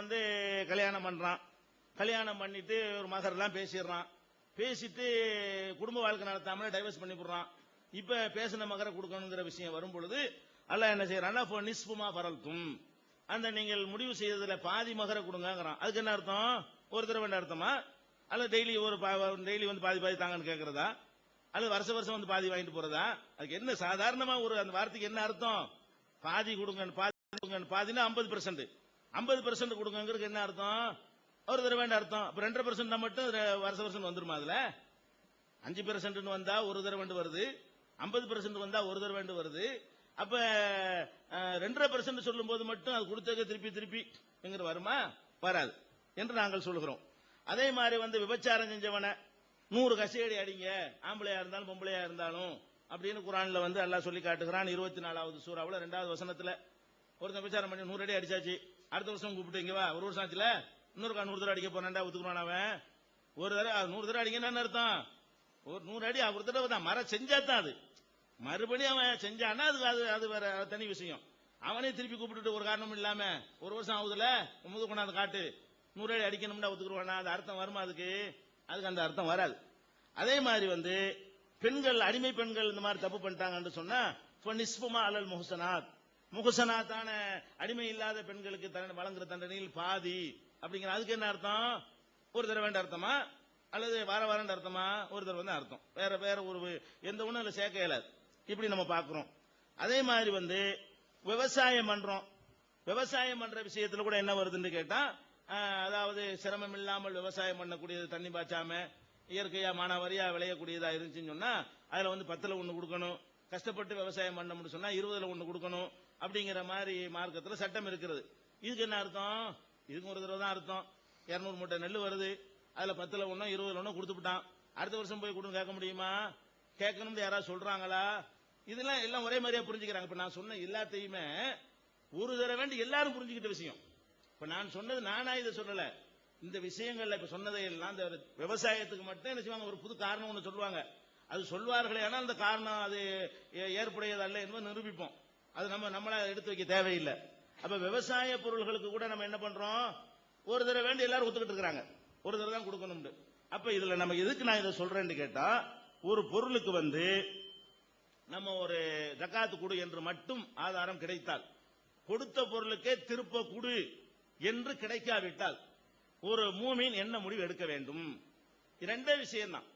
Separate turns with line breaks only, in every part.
வந்து கல்யாணம் பண்றான். கல்யாணம் பண்ணிட்டு ஒரு மகர்லாம் பேசிடுறான். பேசிட்டு குடும்ப வாழ்க்கை நடத்தாமலே டைவர்ஸ் பண்ணி போடுறான் இப்ப பேசின மகரை கொடுக்கணுங்கிற விஷயம் வரும் பொழுது அல்ல என்ன செய்யறான்? நிஸ்புமா பரல்கும் அந்த நீங்கள் முடிவு செய்ததுல பாதி மகரை கொடுங்கிறான் அதுக்கு என்ன அர்த்தம்? ஒரு தடவை என்ன அர்த்தமா? அல்ல டெய்லி ஒரு டெய்லி வந்து பாதி பாதி தாங்கன்னு கேட்கறதா அல்லது வருஷ வருஷம் வந்து பாதி வாங்கிட்டு போறதா? அதுக்கு என்ன சாதாரணமா ஒரு அந்த வார்த்தைக்கு என்ன அர்த்தம்? பாதி கொடுங்க பாதி கொடுங்க பாதினா ஐம்பது பெர்சென்ட் ஐம்பது பெர்சென்ட் கொடுக்கங்கிறதுக்கு என்ன அர்த்தம்? ஒரு தடவை அர்த்தம். அப்ப ரெண்டரை பெர்சென்ட் மட்டும் வருஷ வருஷம் வந்துருமா அதுல? அஞ்சு பெர்சென்ட் வந்தா ஒரு தடவை வருது. ஐம்பது பெர்சென்ட் வந்தா ஒரு தடவை வருது. அப்ப ரெண்டரை பெர்சென்ட் சொல்லும் போது மட்டும் அது கொடுத்தது திருப்பி திருப்பி எங்கிற வருமா? வராது என்று நாங்கள் சொல்கிறோம். அதே மாதிரி வந்து விபச்சாரம் செஞ்சவன நூறு கசையடி அடிங்க. ஆம்பளையா இருந்தாலும் பொம்பளையா இருந்தாலும் அப்படின்னு குரான்ல வந்து எல்லாம் சொல்லி காட்டுகிறான். இருபத்தி நாலாவது சூறாவில் ரெண்டாவது வசனத்துல ஒருத்தன் விபச்சாரம் பண்ணி நூறு அடி அடிச்சாச்சு. அடுத்த வருஷம் கூப்பிட்டு இங்க வா. ஒரு வருஷம் ஆச்சுல? இன்னொரு நூறு தடவை அடிக்க போறான்டா ஒத்துக்குறான் அவன். ஒரு தடவை அது நூறு தடவை அடிக்க என்ன அர்த்தம்? ஒரு நூறு அடி ஒரு தடவை தான். மரம் செஞ்சா தான் அது. மறுபடியும் அவன் செஞ்சான்னா அது அது அது வேற தனி விஷயம். அவனே திருப்பி கூப்பிட்டுட்டு ஒரு காரணம் இல்லாம ஒரு வருஷம் ஆகுதுல? முது கொண்டாந்து காட்டு. நூறு அடி அடிக்கணும்னா ஒத்துக்குருவானா? அது அர்த்தம் வருமா அதுக்கு? அதுக்கு அந்த அர்த்தம் வராது. அதே மாதிரி வந்து பெண்கள் அடிமை பெண்கள் இந்த மாதிரி தப்பு பண்ணிட்டாங்கன்னு சொன்னா நிஸ்பமா அலல் முஹசனாத். முகசனாத்தான அடிமை இல்லாத பெண்களுக்கு தண்டனை வழங்குற தண்டனையில் பாதி அப்படிங்கிற அதுக்கு என்ன அர்த்தம்? ஒரு தடவை வேண்ட அர்த்தமா? அல்லது வார வாரம் அர்த்தமா? ஒரு தடவை தான் அர்த்தம். வேற வேற ஒரு எந்த ஒன்றும் அதில் சேர்க்க இயலாது. இப்படி நம்ம பார்க்குறோம். அதே மாதிரி வந்து விவசாயம் பண்றோம். விவசாயம் பண்ற விஷயத்துல கூட என்ன வருதுன்னு கேட்டா அதாவது சிரமம் இல்லாமல் விவசாயம் பண்ணக்கூடியது தண்ணி பாய்ச்சாம இயற்கையா மானாவாரியா விளையக்கூடியதா இருந்துச்சுன்னு சொன்னா அதுல வந்து பத்துல ஒண்ணு கொடுக்கணும். கஷ்டப்பட்டு விவசாயம் பண்ணணும்னு சொன்னா இருபதுல ஒண்ணு கொடுக்கணும். அப்படிங்கிற மாதிரி மார்க்கத்தில் சட்டம் இருக்கிறது இதுக்கு என்ன அர்த்தம்? இதுக்கு ஒரு தடவை தான் அர்த்தம். இருநூறு மூட்டை நெல் வருது. அதுல பத்துல ஒன்றும் இருபதுல ஒண்ணும் கொடுத்துட்டான் அடுத்த வருஷம் போய் கொடுன்னு கேட்க முடியுமா? கேட்கணும்னு யாராவது சொல்றாங்களா? இதெல்லாம் எல்லாம் ஒரே மாதிரியா புரிஞ்சுக்கிறாங்க. இப்ப நான் சொன்ன எல்லாத்தையுமே ஒரு தடவை எல்லாரும் புரிஞ்சுக்கிட்ட விஷயம். இப்ப நான் சொன்னது நானா இதை சொல்லல. இந்த விஷயங்கள்ல இப்ப சொன்னதை எல்லாம் இந்த விவசாயத்துக்கு மட்டும் என்ன செய்வாங்க? ஒரு புது காரணம் ஒன்று சொல்லுவாங்க. அது சொல்வார்களே ஆனால் அந்த காரணம் அது ஏ- ஏற்புடையது என்பதை நிரூபிப்போம். அது நம்ம நம்மளா எடுத்து வைக்க தேவையில்லை. அப்ப விவசாய பொருள்களுக்கு கூட நம்ம என்ன பண்றோம்? ஒரு தடவை வேண்டி எல்லாரும் ஒத்துக்கிட்டு இருக்கிறாங்க. ஒரு தடவை தான் கொடுக்கணும்னு. அப்ப இதுல நம்ம எதுக்கு நான் இதை சொல்றேன்னு கேட்டா ஒரு பொருளுக்கு வந்து நம்ம ஒரு ஜக்காத்து கொடு என்று மட்டும் ஆதாரம் கிடைத்தால் கொடுத்த பொருளுக்கே திருப்ப கொடு என்று கிடைக்காவிட்டால் ஒரு மூமின் என்ன முடிவு எடுக்க வேண்டும்? இரண்டே விஷயம்தான்.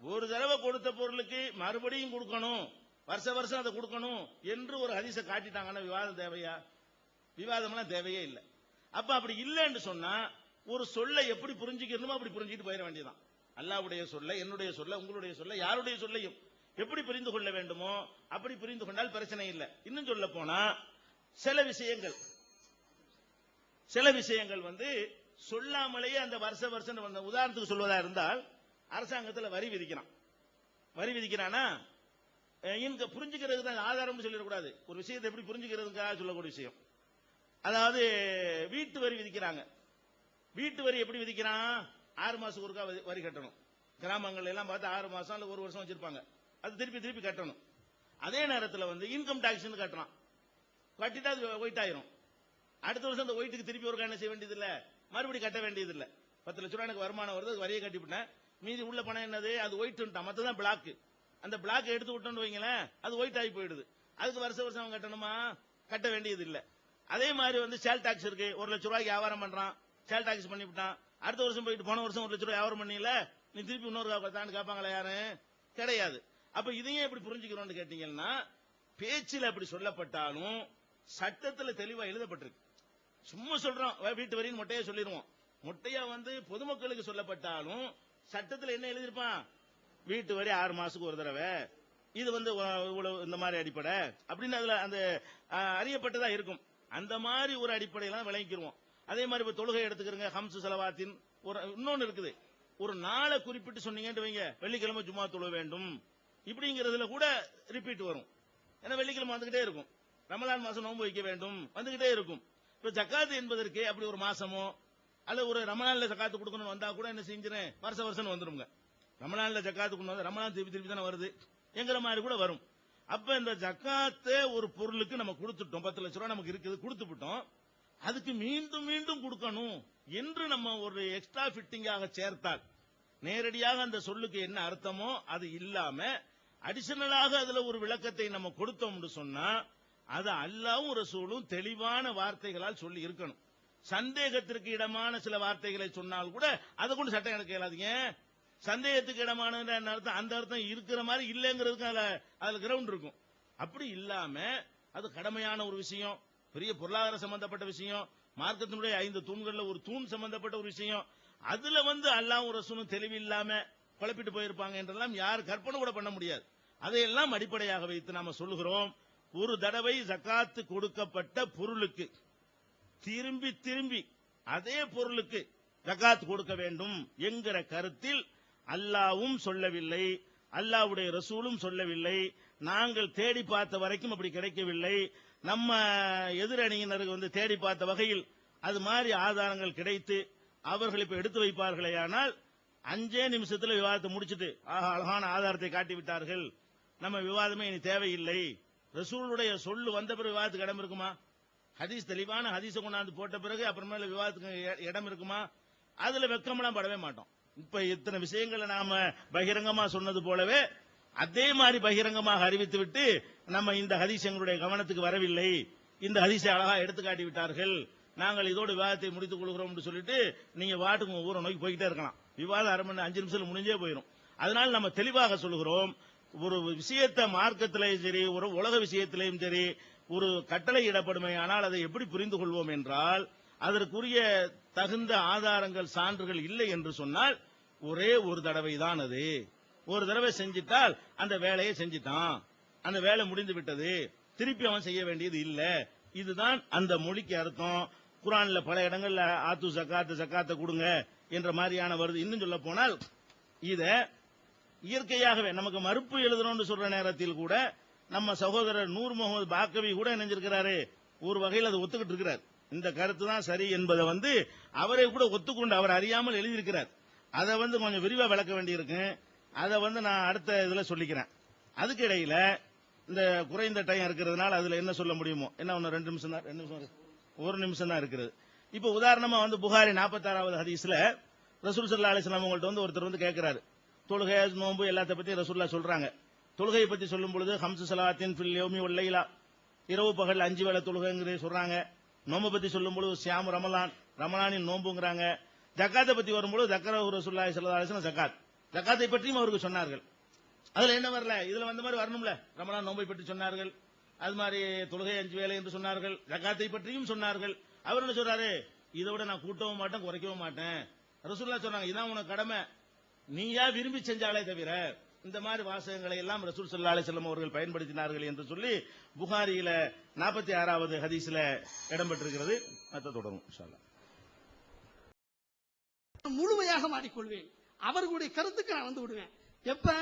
ஒரு தடவை கொடுத்த பொருளுக்கு மறுபடியும் கொடுக்கணும். வருஷ வருஷம் அதை கொடுக்கணும் என்று ஒரு ஹதீஸை காட்டிட்டாங்கன்னா விவாதம் தேவையா? விவாதம்லாம் தேவையே இல்லை. அப்ப அப்படி இல்லைன்னு சொன்னா ஒரு சொல்லை எப்படி புரிஞ்சுக்கணுமோ அப்படி புரிஞ்சுக்கிட்டு போயிட வேண்டியதான் அல்லாவுடைய சொல்ல என்னுடைய சொல்ல உங்களுடைய சொல்ல யாருடைய சொல்லையும் எப்படி புரிந்து கொள்ள வேண்டுமோ அப்படி புரிந்து கொண்டால் பிரச்சனை இல்லை. இன்னும் சொல்ல போனா சில விஷயங்கள் சில விஷயங்கள் வந்து சொல்லாமலேயே அந்த வருஷ வருஷம் வந்த உதாரணத்துக்கு சொல்வதா இருந்தால் அரசாங்கத்தில் வரி விதிக்கிறான். வரி விதிக்கிறானா? இங்க புரிஞ்சுக்கிறது தான் ஆதாரம்னு சொல்லிடக்கூடாது. ஒரு விஷயத்தை எப்படி புரிஞ்சுக்கிறதுக்காக சொல்லக்கூடிய விஷயம். அதாவது வீட்டு வரி விதிக்கிறாங்க. வீட்டு வரி எப்படி விதிக்கிறான்? ஆறு மாசம் ஒருக்கா வரி- வரி கட்டணும். கிராமங்கள் எல்லாம் பார்த்து ஆறு மாசம் அல்லது ஒரு வருஷம் வச்சிருப்பாங்க. அது திருப்பி திருப்பி கட்டணும். அதே நேரத்தில் வந்து இன்கம் டாக்ஸ்னு கட்டுறான் கட்டிட்டா அது ஒயிட் ஆயிரும். அடுத்த வருஷம் அந்த ஒயிட்டுக்கு திருப்பி ஒரு என்ன செய்ய வேண்டியது இல்ல மறுபடி கட்ட வேண்டியது இல்ல பத்து லட்ச ரூபாய் எனக்கு வருமானம் வருது அது வரியை கட்டிவிட்டேன். மீதி உள்ள பணம் என்னது? அது ஒயிட்ட்டான் மத்ததான் பிளாக் அந்த பிளாக் எடுத்து விட்டோம்னு வைங்களேன் அது ஒயிட் ஆகி போயிடுது. அதுக்கு வருஷ வருஷம் அவன் கட்டணுமா? கட்ட வேண்டியது இல்ல அதே மாதிரி வந்து சேல் டாக்ஸ் இருக்கு. ஒரு லட்ச ரூபாய்க்கு வியாபாரம் பண்றான். சேல் டாக்ஸ் பண்ணிவிட்டான் அடுத்த வருஷம் போயிட்டு போன வருஷம் ஒரு லட்ச ரூபாய் வியாபாரம் பண்ணல நீ திருப்பி இன்னொரு தான் கேட்பாங்களா யாரு? கிடையாது. அப்ப இதையும் எப்படி புரிஞ்சுக்கிறோம்னு கேட்டீங்கன்னா பேச்சில் அப்படி சொல்லப்பட்டாலும் சட்டத்துல தெளிவா எழுதப்பட்டிருக்கு. சும்மா சொல்றோம் வீட்டு வரின்னு மொட்டையா சொல்லிடுவோம். மொட்டையா வந்து பொதுமக்களுக்கு சொல்லப்பட்டாலும் சட்டத்துல என்ன எழுதியிருப்பான்? வீட்டு வரி ஆறு மாசத்துக்கு ஒரு தடவை. இது வந்து இவ்வளவு இந்த மாதிரி அடிப்படை. அப்படின்னு அதுல அந்த அறியப்பட்டதா இருக்கும். அந்த மாதிரி ஒரு அடிப்படையெல்லாம் விளங்கிக்கிருவோம். அதே மாதிரி இப்ப தொழுகை எடுத்துக்கிறங்க ஹம்சு செலவாத்தின் ஒரு இன்னொன்னு இருக்குது. ஒரு நாளை குறிப்பிட்டு சொன்னீங்கன்னு வைங்க வெள்ளிக்கிழமை ஜும்மா தொழ வேண்டும். இப்படிங்கிறதுல கூட ரிப்பீட் வரும். ஏன்னா வெள்ளிக்கிழமை வந்துகிட்டே இருக்கும். ரமலான் மாசம் நோன்பு வைக்க வேண்டும். வந்துகிட்டே இருக்கும். இப்ப ஜக்காத்து என்பதற்கு அப்படி ஒரு மாசமோ அல்ல ஒரு ரமலான்ல ஜக்காத்து கொடுக்கணும் வந்தா கூட என்ன செஞ்சிருவேன்? வருஷ வருஷம் வந்துருங்க. ரமலான்ல ஜக்காத்து கொண்டு வந்து ரமலான் திருப்பி திருப்பி தானே வருது? எங்கிற மாதிரி கூட வரும். அப்ப இந்த ஜக்காத்தே ஒரு பொருளுக்கு நம்ம கொடுத்துட்டோம். பத்து லட்ச ரூபாய் நமக்கு இருக்குது கொடுத்து விட்டோம். அதுக்கு மீண்டும் மீண்டும் கொடுக்கணும் என்று நம்ம ஒரு எக்ஸ்ட்ரா ஃபிட்டிங்காக சேர்த்தால் நேரடியாக அந்த சொல்லுக்கு என்ன அர்த்தமோ அது இல்லாம அடிஷனலாக அதுல ஒரு விளக்கத்தை நம்ம கொடுத்தோம்னு சொன்னா அது அல்லாவும் ரசூலும் தெளிவான வார்த்தைகளால் சொல்லி இருக்கணும். சந்தேகத்திற்கு இடமான சில வார்த்தைகளை சொன்னால் கூட அதை கொண்டு சட்டம் எடுக்க இயலாதீங்க. சந்தேகத்துக்கு இடமான என்ன அர்த்தம்? அந்த அர்த்தம் இருக்கிற மாதிரி இல்லைங்கிறதுக்கு அதுல அதுல கிரவுண்ட் இருக்கும். அப்படி இல்லாம அது கடமையான ஒரு விஷயம் பெரிய பொருளாதார சம்பந்தப்பட்ட விஷயம் மார்க்கத்தினுடைய ஐந்து தூண்கள்ல ஒரு தூண் சம்பந்தப்பட்ட ஒரு விஷயம். அதுல வந்து அல்லாஹ் ரசூனும் தெளிவில்லாம குழப்பிட்டு போயிருப்பாங்க என்றெல்லாம் யார் கற்பனை கூட பண்ண முடியாது. அதையெல்லாம் அடிப்படையாக வைத்து நாம சொல்லுகிறோம். ஒரு தடவை ஜக்காத்து கொடுக்கப்பட்ட பொருளுக்கு திரும்பி திரும்பி அதே பொருளுக்கு ஜக்காத்து கொடுக்க வேண்டும் என்கிற கருத்தில் அல்லாவும் சொல்லவில்லை அல்லாவுடைய ரசூலும் சொல்லவில்லை நாங்கள் தேடி பார்த்த வரைக்கும் அப்படி கிடைக்கவில்லை. நம்ம எதிரணியினருக்கு வந்து தேடி பார்த்த வகையில் அது மாதிரி ஆதாரங்கள் கிடைத்து அவர்கள் இப்ப எடுத்து வைப்பார்களேயானால் அஞ்சே நிமிஷத்துல விவாதத்தை முடிச்சுட்டு ஆஹா அழகான ஆதாரத்தை காட்டி விட்டார்கள். நம்ம விவாதமே இனி தேவையில்லை. ரசூலுடைய சொல்லு வந்த பிறகு விவாதத்துக்கு இடம் இருக்குமா? ஹதீஸ் தெளிவான ஹதீஸை கொண்டாந்து போட்ட பிறகு அப்புறமேல விவாதத்துக்கு இடம் இருக்குமா? அதுல வெக்கமெல்லாம் படவே மாட்டோம். இப்ப இத்தனை விஷயங்களை நாம பகிரங்கமா சொன்னது போலவே அதே மாதிரி பகிரங்கமாக அறிவித்து விட்டு நம்ம இந்த ஹதீஸ் எங்களுடைய கவனத்துக்கு வரவில்லை. இந்த ஹதீஸை அழகா எடுத்துக்காட்டி விட்டார்கள். நாங்கள் இதோடு விவாதத்தை முடித்துக் கொள்கிறோம் சொல்லிட்டு நீங்க வாட்டுக்கு ஊரை நோக்கி போய்கிட்டே இருக்கலாம். விவாதம் அரை மணி அஞ்சு நிமிஷம் முடிஞ்சே போயிடும் அதனால நம்ம தெளிவாக சொல்லுகிறோம் ஒரு விஷயத்தை மார்க்கத்திலையும் சரி ஒரு உலக விஷயத்திலையும் சரி ஒரு கட்டளை இடப்படுமே ஆனால் அதை எப்படி புரிந்து கொள்வோம் என்றால் அதற்குரிய தகுந்த ஆதாரங்கள் சான்றுகள் இல்லை என்று சொன்னால் ஒரே ஒரு தடவை தான் அது. ஒரு தடவை செஞ்சிட்டால் அந்த வேலையை செஞ்சிட்டான். அந்த வேலை முடிந்து விட்டது. திருப்பி அவன் செய்ய வேண்டியது இல்ல. இதுதான் அந்த மொழிக்கு அர்த்தம். குரான்ல பல இடங்கள்ல ஆத்து சக்காத்து சக்காத்தை கொடுங்க என்ற மாதிரியான வருது. இன்னும் சொல்ல போனால் இத இயற்கையாகவே நமக்கு மறுப்பு எழுதணும்னு சொல்ற நேரத்தில் கூட நம்ம சகோதரர் நூர் முகமது பாக்கவி கூட இணைஞ்சிருக்கிறாரு. ஒரு வகையில் அதை ஒத்துக்கிட்டு இருக்கிறார். இந்த கருத்து தான் சரி என்பதை வந்து அவரை கூட ஒத்துக்கொண்டு அவர் அறியாமல் எழுதியிருக்கிறார். அதை வந்து கொஞ்சம் விரிவா விளக்க வேண்டியிருக்கு. அதை வந்து நான் அடுத்த இதுல சொல்லிக்கிறேன். அதுக்கு இடையில இந்த குறைந்த டைம் இருக்கிறதுனால அதுல என்ன சொல்ல முடியுமோ? என்ன ஒன்று ரெண்டு நிமிஷம் தான் ரெண்டு நிமிஷம் ஒரு நிமிஷம் தான் இருக்கிறது இப்போ உதாரணமா வந்து புகாரி நாற்பத்தாறாவது ஹதீஸ்ல ரசூல் சல்லா அலிஸ்லாம் உங்கள்ட்ட வந்து ஒருத்தர் வந்து கேட்கிறாரு தொழுகை நோன்பு எல்லாத்த பத்தி ரசூல்லா சொல்றாங்க. தொழுகையை பத்தி சொல்லும் பொழுது ஹம்சு சலாத்தின் ஃபில் யோமி உள்ளைலா இரவு பகல் அஞ்சு வேலை தொழுகைங்கிறத சொல்றாங்க. நோம்பு பத்தி சொல்லும் பொழுது சியாம் ரமலான் ரமலானின் நோம்புங்கிறாங்க. ஜக்காத்தை பத்தி வரும்போது ஜக்கர ரசூல்லாய் சல்லா அலிஸ்லாம் ஜக்காத். ஜக்காத்தை பற்றியும் அவருக்கு சொன்னார்கள். அதுல என்ன வரல? இதுல வந்த மாதிரி வரணும்ல. ரமலான் நோன்பை பற்றி சொன்னார்கள். அது மாதிரி தொழுகை அஞ்சு வேலை என்று சொன்னார்கள். ஜக்காத்தை பற்றியும் சொன்னார்கள். அவர் என்ன சொல்றாரு? இதை விட நான் கூட்டவும் மாட்டேன் குறைக்கவும் மாட்டேன். ரசூல்லா சொன்னாங்க இதான் உனக்கு கடமை. நீயா விரும்பி செஞ்சாலே தவிர இந்த மாதிரி வாசகங்களை எல்லாம் ரசூல் சல்லா அலிஸ்லாம் அவர்கள் பயன்படுத்தினார்கள் என்று சொல்லி புகாரியில நாற்பத்தி ஆறாவது ஹதீஸ்ல இடம்பெற்றிருக்கிறது. மற்ற தொடரும்
முழுமையாக மாறிக்கொள்வேன் அவர்களுடைய கருத்துக்கு நான் வந்து விடுவேன். எப்ப?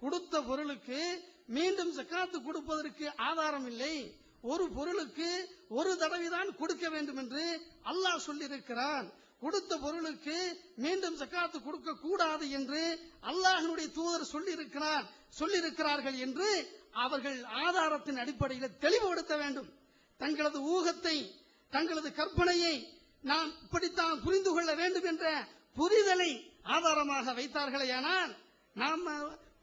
கொடுத்த பொருளுக்கு மீண்டும் ஜக்காத்து கொடுப்பதற்கு ஆதாரம் இல்லை. ஒரு பொருளுக்கு ஒரு தடவைதான் கொடுக்க வேண்டும் என்று அல்லாஹ் சொல்லியிருக்கிறான். கொடுத்த பொருளுக்கு மீண்டும் சக்காத்து கொடுக்க கூடாது என்று அல்லாஹனுடைய தூதர் சொல்லியிருக்கிறார் சொல்லியிருக்கிறார்கள் என்று அவர்கள் ஆதாரத்தின் அடிப்படையில் தெளிவுபடுத்த வேண்டும். தங்களது ஊகத்தை தங்களது கற்பனையை நாம் இப்படித்தான் புரிந்து கொள்ள வேண்டும் என்ற புரிதலை ஆதாரமாக வைத்தார்களேயானால் நாம்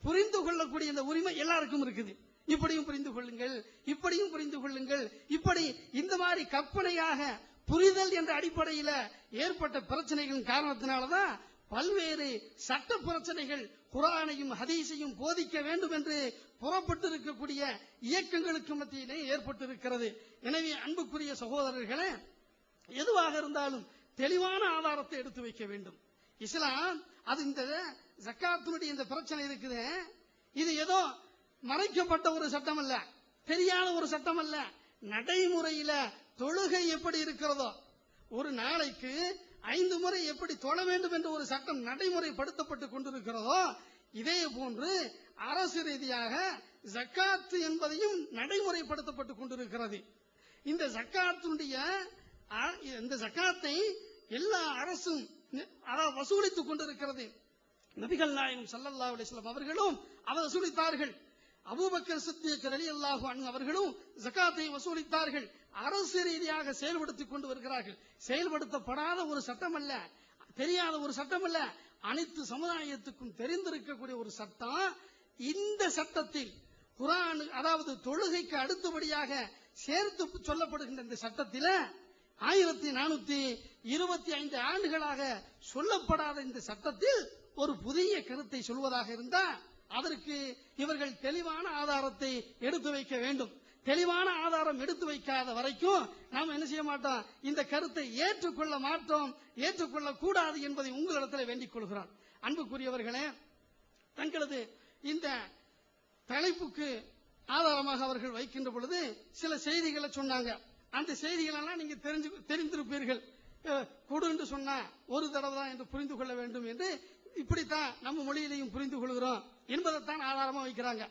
புரிந்து கொள்ளக்கூடிய இந்த உரிமை எல்லாருக்கும் இருக்குது. இப்படியும் புரிந்து கொள்ளுங்கள் இப்படியும் புரிந்து கொள்ளுங்கள். இப்படி இந்த மாதிரி கற்பனையாக புரிதல் என்ற அடிப்படையில ஏற்பட்ட பிரச்சனைகளின் காரணத்தினாலதான் பல்வேறு சட்ட பிரச்சனைகள் குரானையும் ஹதீஸையும் போதிக்க வேண்டும் என்று புறப்பட்டு இருக்கக்கூடிய இயக்கங்களுக்கு மத்தியிலே ஏற்பட்டிருக்கிறது. எனவே அன்புக்குரிய சகோதரர்களே எதுவாக இருந்தாலும் தெளிவான ஆதாரத்தை எடுத்து வைக்க வேண்டும். இஸ்லாம் அது இந்த ஜக்காத்தினுடைய இந்த பிரச்சனை இருக்குது. இது ஏதோ மறைக்கப்பட்ட ஒரு சட்டம் அல்ல தெரியாத ஒரு சட்டம் அல்ல நடைமுறையில தொழுகை எப்படி இருக்கிறதோ ஒரு நாளைக்கு ஐந்து முறை எப்படி தொழ வேண்டும் என்ற ஒரு சட்டம் நடைமுறைப்படுத்தப்பட்டு கொண்டிருக்கிறதோ இதே போன்று அரசு ரீதியாக ஜக்காத்து என்பதையும் நடைமுறைப்படுத்தப்பட்டு கொண்டிருக்கிறது. இந்த ஜக்காத்துடைய இந்த ஜக்காத்தை எல்லா அரசும் அதாவது வசூலித்துக் கொண்டிருக்கிறது. நபிகள் நாயகம் சல்லல்லா அலிஸ்லாம் அவர்களும் அவர் வசூலித்தார்கள். அபூபக்கர் சித்திக் அலி அல்லாஹு அவர்களும் ஜக்காத்தை வசூலித்தார்கள். அரசு ரீதியாக செயல்படுத்திக் கொண்டு வருகிறார்கள். செயல்படுத்தப்படாத ஒரு சட்டம் அல்ல தெரியாத ஒரு சட்டம் அல்ல அனைத்து சமுதாயத்துக்கும் தெரிந்திருக்கக்கூடிய ஒரு சட்டம் இந்த சட்டத்தில் குரான் அதாவது தொழுகைக்கு அடுத்தபடியாக சேர்த்து சொல்லப்படுகின்ற இந்த சட்டத்தில ஆயிரத்தி நானூத்தி இருபத்தி ஐந்து ஆண்டுகளாக சொல்லப்படாத இந்த சட்டத்தில் ஒரு புதிய கருத்தை சொல்வதாக இருந்தா அதற்கு இவர்கள் தெளிவான ஆதாரத்தை எடுத்து வைக்க வேண்டும். தெளிவான ஆதாரம் எடுத்து வைக்காத வரைக்கும் நாம் என்ன செய்ய மாட்டோம்? இந்த கருத்தை ஏற்றுக்கொள்ள மாட்டோம். ஏற்றுக்கொள்ள கூடாது என்பதை உங்களிடத்தில் வேண்டிக் கொள்கிறார். அன்புக்குரியவர்களே தங்களது இந்த தலைப்புக்கு ஆதாரமாக அவர்கள் வைக்கின்ற பொழுது சில செய்திகளை சொன்னாங்க. அந்த செய்திகள் எல்லாம் நீங்க தெரிஞ்சு தெரிந்திருப்பீர்கள். கொடுன்னு கொடு என்று சொன்னா ஒரு தடவை தான் என்று புரிந்து கொள்ள வேண்டும் என்று இப்படித்தான் நம்ம மொழியிலையும் புரிந்து கொள்கிறோம் என்பதைத்தான் ஆதாரமா வைக்கிறாங்க.